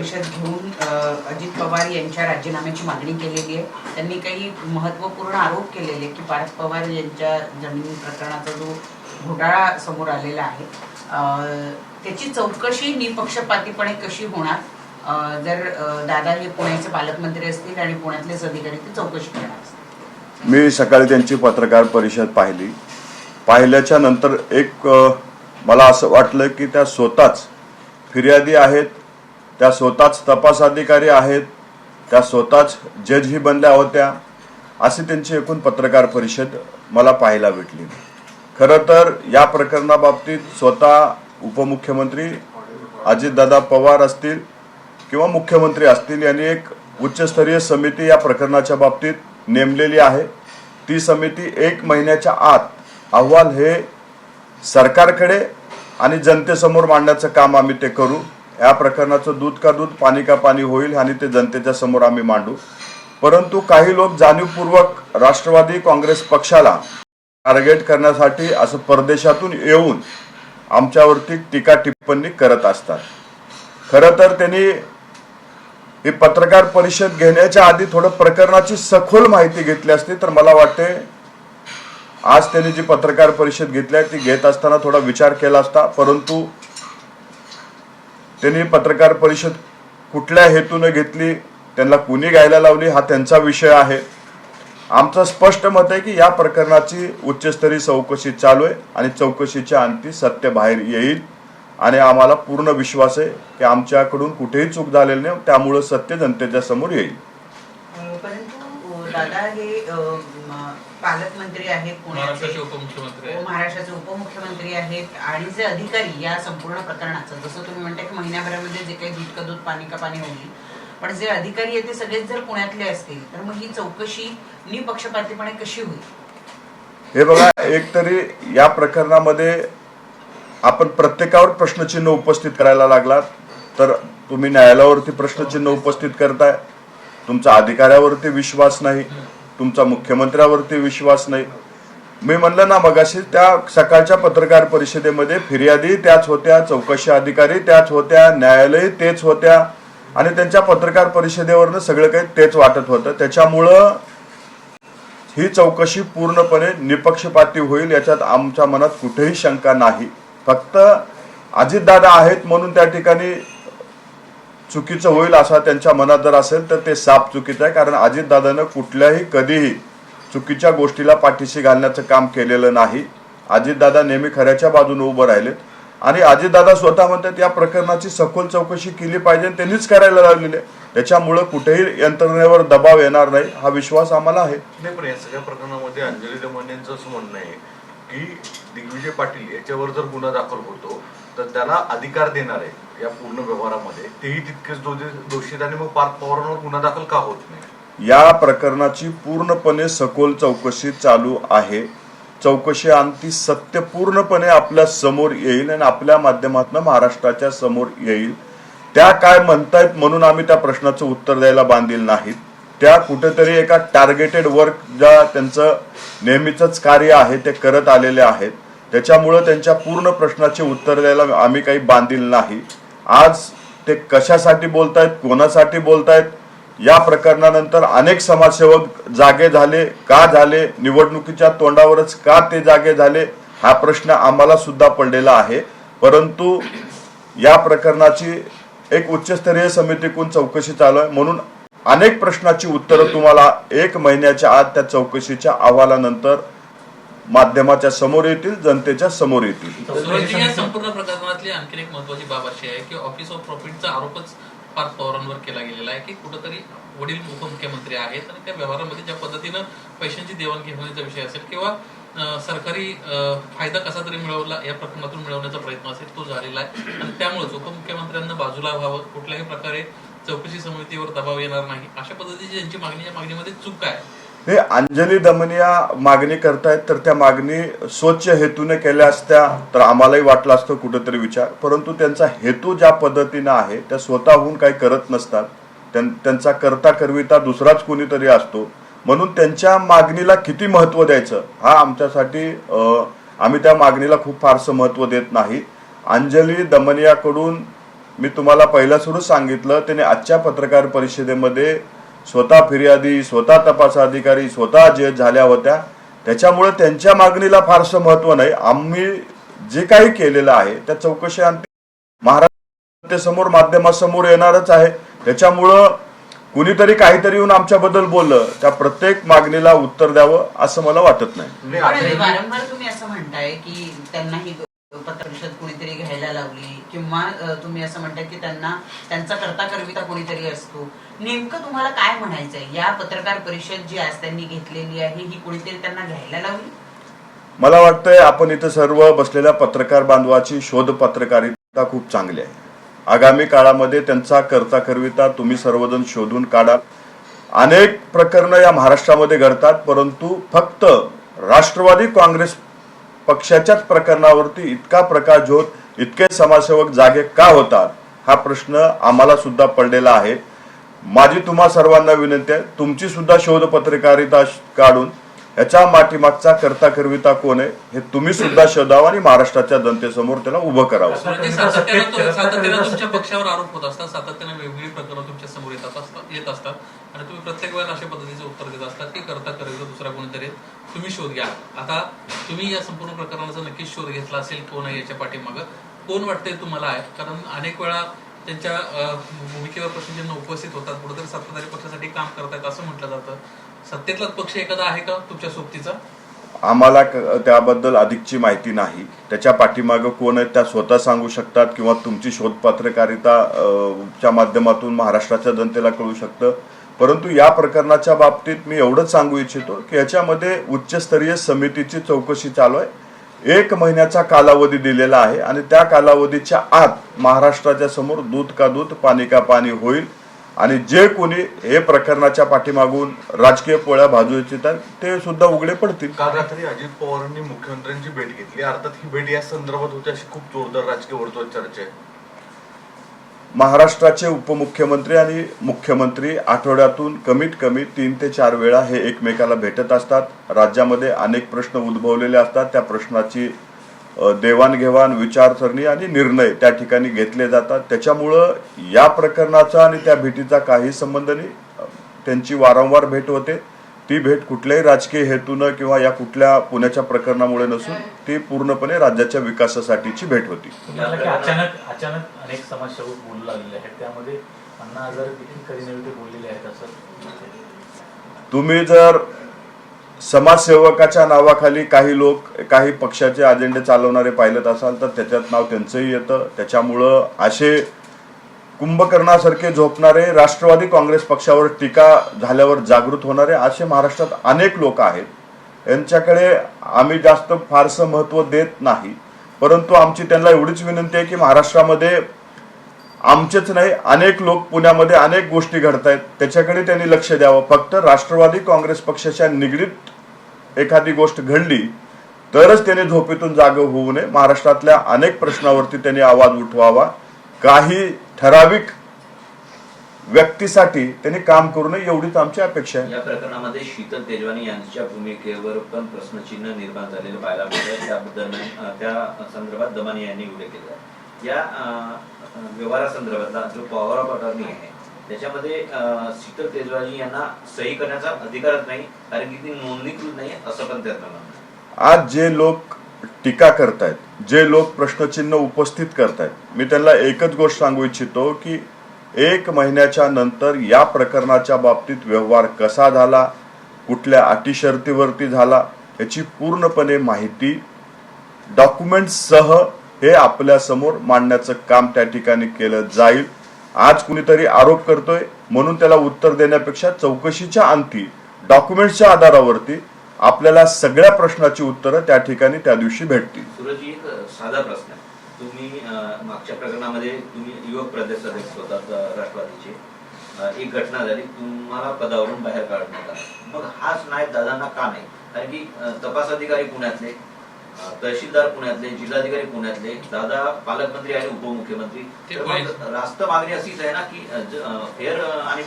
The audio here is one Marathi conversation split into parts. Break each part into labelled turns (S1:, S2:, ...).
S1: परिषद घेऊन अजित पवार यांच्या राजीनाम्याची मागणी केलेली आहे. त्यांनी काही महत्त्वपूर्ण आरोप केलेले की पारस पवार यांच्या जमीन प्रकरणाचा जो घोटाळा समोर आलेला आहे त्याची चौकशी निपक्षपातीपणे कशी होणार? जर दादा हे पुण्याचे पालकमंत्री असतील आणि पुण्यातलेच अधिकारी ते चौकशी करणार
S2: मी सकाळी त्यांची पत्रकार परिषद पाहिली. पाहिल्याच्या नंतर एक मला असं वाटलं की त्या स्वतःच फिर्यादी आहेत त्या स्वतःच तपास अधिकारी आहेत त्या स्वतःच जजही बनल्या होत्या अशी त्यांची एकूण पत्रकार परिषद मला पाहायला भेटली. खरं तर या प्रकरणाबाबतीत स्वतः उपमुख्यमंत्री अजितदादा पवार असतील किंवा मुख्यमंत्री असतील यांनी एक उच्चस्तरीय समिती या प्रकरणाच्या बाबतीत नेमलेली आहे. ती समिती एक महिन्याच्या आत अहवाल हे सरकारकडे आणि जनतेसमोर मांडण्याचं काम आम्ही ते करू. या प्रकरणाचं दूध का दूध पाणी का पाणी होईल आणि ते जनतेच्या समोर आम्ही मांडू. परंतु काही लोक जाणीवपूर्वक राष्ट्रवादी काँग्रेस पक्षाला टार्गेट करण्यासाठी असं परदेशातून येऊन आमच्यावरती टीका टिप्पणी करत असतात. खरं तर त्यांनी ही पत्रकार परिषद घेण्याच्या आधी थोडं प्रकरणाची सखोल माहिती घेतली असती तर मला वाटते आज त्यांनी जी पत्रकार परिषद घेतली आहे ती घेत असताना थोडा विचार केला असता परंतु त्यांनी पत्रकार परिषद कुठल्या हेतूने घेतली त्यांना कुणी घ्यायला लावली हा त्यांचा विषय आहे. आमचं स्पष्ट मत आहे की या प्रकरणाची उच्चस्तरीय चौकशी चालू आहे आणि चौकशीच्या अंती सत्य बाहेर येईल आणि आम्हाला पूर्ण विश्वास आहे की आमच्याकडून कुठेही चूक झालेली नाही त्यामुळं सत्य जनतेच्या समोर येईल.
S1: पालकमंत्री आहेत पुण्याचे.
S3: उपमुख्यमंत्री आहेत.
S1: महाराष्ट्राचे उपमुख्यमंत्री आहेत. आणि जे अधिकारी या संपूर्ण प्रकरणाचं जसं तुम्ही म्हणता की महिन्याभरामध्ये जे काही दूध का दूध पाणी का पाणी होईल पण जे अधिकारी आहेत ते सगळेच जर पुण्यातले असतील तर मग ही चौकशी निपक्षपातीपणे कशी होईल?
S2: हे बघा एक तरी या प्रकरणामध्ये आपण प्रत्येकावर प्रश्नचिन्ह उपस्थित करायला लागलात तर तुम्ही न्यायालयावरती प्रश्नचिन्ह उपस्थित करताय. तुमचा अधिकाऱ्यावरती विश्वास नाही. तुमचा मुख्यमंत्र्यावरती विश्वास नाही. मी म्हणलं ना मगाशी त्या सकाळच्या पत्रकार परिषदेमध्ये फिर्यादी त्याच होत्या चौकशी अधिकारी त्याच होत्या न्यायालय तेच होत्या आणि त्यांच्या पत्रकार परिषदेवरनं सगळं काही तेच वाटत होतं. त्याच्यामुळं ही चौकशी पूर्णपणे निपक्षपाती होईल याच्यात आमच्या मनात कुठेही शंका नाही. फक्त अजितदादा आहेत म्हणून त्या ठिकाणी चुकीचं होईल असा त्यांच्या मनात जर असेल तर ते साप चुकीचं आहे कारण अजितदादानं कुठल्याही कधीही चुकीच्या गोष्टीला पाठीशी घालण्याचं काम केलेलं नाही. अजितदादा नेहमी खऱ्याच्या बाजूने उभं राहिलेत आणि अजितदादा स्वतः म्हणतात या प्रकरणाची सखोल चौकशी केली पाहिजे त्यांनीच करायला लावलेली आहे. त्याच्यामुळं कुठेही यंत्रणेवर दबाव येणार नाही. हा विश्वास आम्हाला आहे.
S4: नाही पण या सगळ्या प्रकरणामध्ये अंजली दमन यांचं असं म्हणणं आहे की दिग्विजय पाटील याच्यावर जर गुन्हा दाखल होतो तर त्याला अधिकार देणार आहे. या पूर्ण व्यवहारामध्ये. तेही तितकेच दोषी दोषी आणि मग पार्थ पवारांवर गुन्हा दाखल का होत नाही?
S2: या प्रकरणाची पूर्णपणे सखोल चौकशी चालू आहे. चौकशी अंती सत्य पूर्णपणे आपल्यासमोर येईल आणि आपल्या माध्यमातून महाराष्ट्राच्या समोर येईल. त्या काय म्हणतायत म्हणून आम्ही त्या प्रश्नाचं उत्तर द्यायला बांधील नाहीत. त्या कुठेतरी एका टार्गेटेड वर्क ज्या त्यांचं नेहमीच कार्य आहे ते करत आलेले आहेत. त्याच्यामुळं त्यांच्या पूर्ण प्रश्नाचे उत्तर द्यायला आम्ही काही बांधील नाही. आज ते कशासाठी बोलतायत कोणासाठी बोलतायत या प्रकरणानंतर अनेक समाजसेवक जागे झाले का झाले निवडणुकीच्या तोंडावरच का ते जागे झाले हा प्रश्न आम्हाला सुद्धा पडलेला आहे. परंतु या प्रकरणाची एक उच्चस्तरीय समितीकडून चौकशी चालू आहे. म्हणून अनेक प्रश्नाची उत्तरं तुम्हाला एक महिन्याच्या आत त्या चौकशीच्या अहवालानंतर माध्यमाच्या समोर येतील जनतेच्या समोर येतील.
S3: या संपूर्ण प्रकरणातली आणखी एक महत्वाची बाब अशी आहे की ऑफिस ऑफ प्रॉफिटचा आरोपच फार पवारांवर केला गेलेला आहे की कुठंतरी वडील उपमुख्यमंत्री आहेत आणि त्या व्यवहारामध्ये ज्या पद्धतीनं पैशांची देवाणघेवाणीचा विषय असेल किंवा सरकारी फायदा कसा तरी मिळवला या प्रकरणातून मिळवण्याचा प्रयत्न असेल तो झालेला आहे. आणि त्यामुळेच उपमुख्यमंत्र्यांना बाजूला व्हावं कुठल्याही प्रकारे चौकशी समितीवर दबाव येणार नाही. अशा पद्धतीची ज्यांची मागणी या मागणीमध्ये चूक आहे
S2: हे अंजली दमनिया मागणी करतायत तर त्या मागणी स्वच्छ हेतूने केल्या असत्या तर आम्हालाही वाटलं असतं कुठेतरी विचार. परंतु त्यांचा हेतू ज्या पद्धतीनं आहे त्या स्वतःहून काही करत नसतात. त्यां- त्यांचा करता करविता दुसराच कोणीतरी असतो. म्हणून त्यांच्या मागणीला किती महत्त्व द्यायचं हा आमच्यासाठी आम्ही त्या मागणीला खूप फारसं महत्त्व देत नाही. अंजली दमनियाकडून मी तुम्हाला पहिला सुरू सांगितलं त्याने आजच्या पत्रकार परिषदेमध्ये स्वतः फिर्यादी स्वतः तपास अधिकारी स्वतः जे झाल्या होत्या त्याच्यामुळे त्यांच्या मागणीला फारसं महत्त्व नाही. आम्ही जे काही केलेलं आहे त्या चौकशी अंती महाराष्ट्रासमोर माध्यमासमोर येणारच आहे. त्याच्यामुळं कुणीतरी काहीतरी येऊन आमच्याबद्दल बोललं त्या प्रत्येक मागणीला उत्तर द्यावं असं मला वाटत नाही.
S4: तुम्ही
S1: असं म्हणताय की त्यांना पत्रपरिषद कोणीतरी घ्यायला लावली किंवा तुम्ही असं म्हणता की त्यांना त्यांचा करता करविता कोणीतरी असतो. नेमकं तुम्हाला काय म्हणायचंय? या पत्रकार परिषद जी आज त्यांनी घेतलेली आहे ही कोणीतरी त्यांना घ्यायला लावली?
S2: मला वाटतंय आपण इथं सर्व बसलेल्या पत्रकार बांधवाची शोध पत्रकारिता खूप चांगली आहे. आगामी काळामध्ये त्यांचा करता करविता तुम्ही सर्वजण शोधून काढा अनेक प्रकरणं या महाराष्ट्रामध्ये घडतात परंतु फक्त राष्ट्रवादी काँग्रेस पक्षाच्याच प्रकरणावरती इतका प्रकाश होत इतके समाजसेवक जागे का होतात? हा प्रश्न आम्हाला सुद्धा पडलेला आहे. माझी तुम्हा सर्वांना विनंती आहे. तुमची सुद्धा शोध पत्रकारिता काढून याच्या माठीमागचा करता करविता कोण आहे हे तुम्ही सुद्धा शोधावं आणि महाराष्ट्राच्या जनतेसमोर त्याला उभं करावं.
S3: सातत्यानं तुमच्या पक्षावर आरोप होत असतात. सातत्यानं वेगवेगळी प्रकरणं तुमच्यासमोर येतात असतात येत असतात. आणि तुम्ही प्रत्येक वेळेला अशा पद्धतीचे उत्तर देत असतात की करता करेल दुसरा कोणीतरी. तुम्ही शोध घ्या. आता तुम्ही या संपूर्ण प्रकरणाचा नक्कीच शोध घेतला असेल कोण आहे याच्या पाठीमागं. कोण वाटतंय तुम्हाला आहे? कारण अनेक वेळा त्यांच्या भूमिकेवर प्रश्नचिन्ह उपस्थित होतात कुठेतरी सत्ताधारी पक्षासाठी काम करतायत असं म्हटलं जातं. सत्तेतलाच पक्ष एखादा आहे का तुमच्या सोबतीचा?
S2: आम्हाला त्याबद्दल अधिकची माहिती नाही. त्याच्या पाठीमागं कोण आहेत त्या स्वतः सांगू शकतात किंवा तुमची शोध पत्रकारिताच्या च्या माध्यमातून महाराष्ट्राच्या जनतेला कळू शकतं. परंतु या प्रकरणाच्या बाबतीत मी एवढंच सांगू इच्छितो की याच्यामध्ये उच्चस्तरीय समितीची चौकशी चालू आहे. एक महिन्याचा कालावधी दिलेला आहे आणि त्या कालावधीच्या आत महाराष्ट्राच्या समोर दूध का दूध पाणी का पाणी होईल आणि जे कोणी हे प्रकरणाच्या पाठीमागून राजकीय पोळ्या भाजू इच्छितात ते सुद्धा उघडे पडतील.
S4: काल रात्री अजित पवारांनी मुख्यमंत्र्यांची भेट घेतली. अर्थात ही भेट या संदर्भात होती अशी खूप जोरदार राजकीय वर्तुळात चर्चा आहे
S2: महाराष्ट्राचे उपमुख्यमंत्री आणि मुख्यमंत्री आठवड्यातून कमीत कमी तीन ते चार वेळा हे एकमेकाला भेटत असतात. राज्यामध्ये अनेक प्रश्न उद्भवलेले असतात. त्या प्रश्नाची देवाणघेवाण विचारसरणी आणि निर्णय त्या ठिकाणी घेतले जातात. त्याच्यामुळं या प्रकरणाचा आणि त्या भेटीचा काही संबंध नाही. त्यांची वारंवार भेट होते. ती भेट कुठल्याही राजकीय हेतूनं किंवा या कुठल्या पुण्याच्या प्रकरणामुळे नसून ती पूर्णपणे राज्याच्या विकासासाठीची भेट होती.
S5: की अचानक अचानक अनेक बोलू आहेत. त्यामध्ये अण्णा हजारे देखील कधी नव्हे ते बोललेले आहेत असं.
S2: तुम्ही जर समाजसेवकाच्या नावाखाली काही लोक काही पक्षाचे अजेंडे चालवणारे पाहिलेत असाल तर त्याच्यात नाव त्यांचंही येतं. त्याच्यामुळं असे कुंभकर्णासारखे झोपणारे राष्ट्रवादी काँग्रेस पक्षावर टीका झाल्यावर जागृत होणारे असे महाराष्ट्रात अनेक लोक आहेत. यांच्याकडे आम्ही जास्त फारसं महत्त्व देत नाही. परंतु आमची त्यांना एवढीच विनंती आहे की महाराष्ट्रामध्ये आमचेच नाही अनेक लोक पुण्यामध्ये अनेक गोष्टी घडतायत. त्याच्याकडे त्यांनी लक्ष द्यावं. फक्त राष्ट्रवादी काँग्रेस पक्षाच्या निगडीत एखादी गोष्ट घडली तरच त्यांनी झोपेतून जाग होऊ नये. महाराष्ट्रातल्या अनेक प्रश्नावरती त्यांनी आवाज उठवावा. काही ठराविक व्यक्तीसाठी त्यांनी काम करू नये एवढीच आमची अपेक्षा आहे.
S6: या प्रकरणामध्ये शीतल तेजवानी यांच्या भूमिकेवर पण प्रश्नचिन्ह निर्माण झालेलं पाहायला मिळतं त्या त्या संदर्भात दमानी यांनी उल्लेख केला या व्यवहारासंदर्भातला जो पॉवर ऑफ अटॉर्नी आहे त्याच्यामध्ये शीतल तेजवाजी यांना सही करण्याचा अधिकारच नाही कारण की ती नोंदणीकृत नाही असं पण त्यात
S2: आज जे लोक टीका करतायत जे लोक प्रश्नचिन्ह उपस्थित करतायत मी त्यांना एकच गोष्ट सांगू इच्छितो की एक महिन्याच्या नंतर या प्रकरणाच्या बाबतीत व्यवहार कसा झाला कुठल्या अटी शर्तीवरती झाला याची पूर्णपणे माहिती डॉक्युमेंट्ससह हे आपल्यासमोर मांडण्याचं काम त्या ठिकाणी केलं जाईल. आज कुणीतरी आरोप करतोय म्हणून त्याला उत्तर देण्यापेक्षा चौकशीच्या अंती डॉक्युमेंटच्या आधारावरती आपल्याला सगळ्या प्रश्नाची उत्तरं त्या ठिकाणी त्या दिवशी भेटतील.
S6: सूरजजी एक साधा प्रश्न आहे. तुम्ही मागच्या प्रकरणामध्ये तुम्ही युवक प्रदेश अध्यक्ष होता राष्ट्रवादीचे. एक घटना झाली तुम्हाला पदावरून बाहेर काढण्यात आलं. मग हाच नाही दादांना का नाही? कारण की तपास अधिकारी पुण्यातले. तहसीलदार पुण्यातले जिल्हाधिकारी पुण्यातले दादा पालकमंत्री आणि उपमुख्यमंत्री. रास्त मागणी अशीच आहे ना की फेर आणि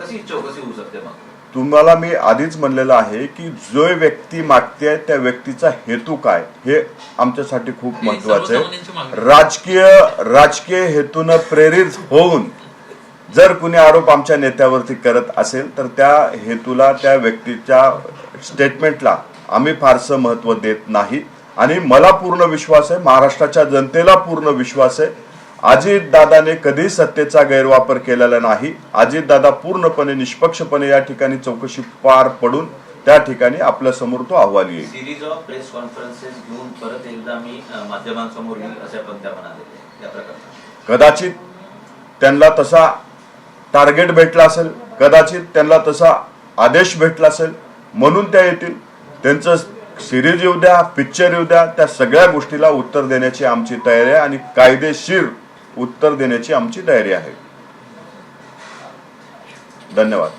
S6: कशी चौकशी होऊ शकते मग?
S2: तुम्हाला मी आधीच म्हणलेलं आहे की जो व्यक्ती मागते त्या व्यक्तीचा हेतू काय? हे आमच्यासाठी खूप महत्वाचं आहे. राजकीय राजकीय हेतून प्रेरित होऊन जर कुणी आरोप आमच्या नेत्यावरती करत असेल तर त्या हेतूला त्या व्यक्तीच्या स्टेटमेंटला आम्ही फारसं महत्त्व देत नाही. आणि मला पूर्ण विश्वास आहे महाराष्ट्राच्या जनतेला पूर्ण विश्वास आहे. अजित दादाने कधी सत्तेचा गैरवापर केलेला नाही. अजित दादा पूर्णपणे निष्पक्षपणे या ठिकाणी चौकशी पार पडून त्या ठिकाणी आपल्यासमोर तो अहवाल येईल.
S6: सिरीज ऑफ प्रेस कॉन्फरन्सेस घेऊन परत एकदा मी माध्यमांसमोर येईल अशा पण त्या म्हणाले
S2: कदाचित त्यांना तसा टार्गेट भेटला असेल कदाचित त्यांना तसा आदेश भेटला असेल म्हणून त्या येतील. त्यांचं सिरीज येऊ द्या पिक्चर येऊ द्या त्या सगळ्या गोष्टीला उत्तर देण्याची आमची तयारी आहे आणि कायदेशीर उत्तर देण्याची आमची तयारी आहे. धन्यवाद.